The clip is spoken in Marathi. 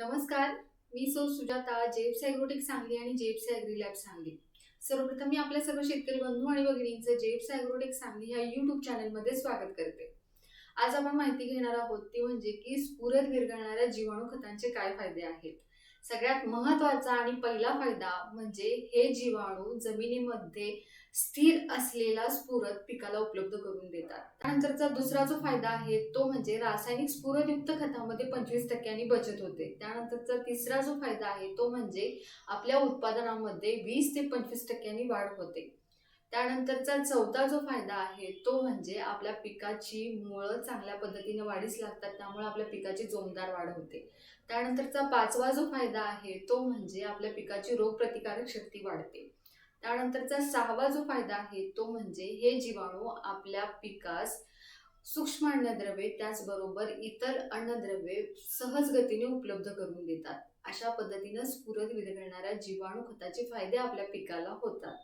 नमस्कार मी सौ सुजाता जेप्स ॲग्रोटेक सांगली आणि जेप्स ॲग्री लॅब सांगली. सर्वप्रथम मी आपल्या सर्व शेतकरी बंधू आणि भगिनींचं जेप्स ॲग्रोटेक सांगली ह्या यूट्यूब चॅनलमध्ये स्वागत करते. आज आपण माहिती घेणार आहोत ती म्हणजे की स्फुरत विरघळणाऱ्या जीवाणू खतांचे काय फायदे आहेत? सगळ्यात महत्त्वाचा आणि पहिला फायदा म्हणजे हे जीवाणू जमिनीमध्ये स्थिर असलेला स्फुरत पिकाला उपलब्ध करून देतात. त्यानंतरचा दुसरा जो फायदा आहे तो म्हणजे रासायनिक स्फुरदयुक्त खतामध्ये पंचवीस टक्क्यांनी बचत होते. त्यानंतरचा तिसरा जो फायदा आहे तो म्हणजे आपल्या उत्पादनामध्ये वीस ते पंचवीस टक्क्यांनी वाढ होते. त्यानंतरचा चौथा जो फायदा आहे तो म्हणजे आपल्या पिकाची मुळं चांगल्या पद्धतीने वाढीस लागतात त्यामुळे आपल्या पिकाची जोमदार वाढ होते. त्यानंतरचा पाचवा जो फायदा आहे तो म्हणजे आपल्या पिकाची रोगप्रतिकारक शक्ती वाढते. त्यानंतरचा सहावा जो फायदा आहे तो म्हणजे हे जीवाणू आपल्या पिकास सूक्ष्म अन्नद्रव्ये त्याचबरोबर इतर अन्नद्रव्ये सहज गतीने उपलब्ध करून देतात. अशा पद्धतीनं स्फुरत विरघळणाऱ्या जीवाणू खताचे फायदे आपल्या पिकाला होतात.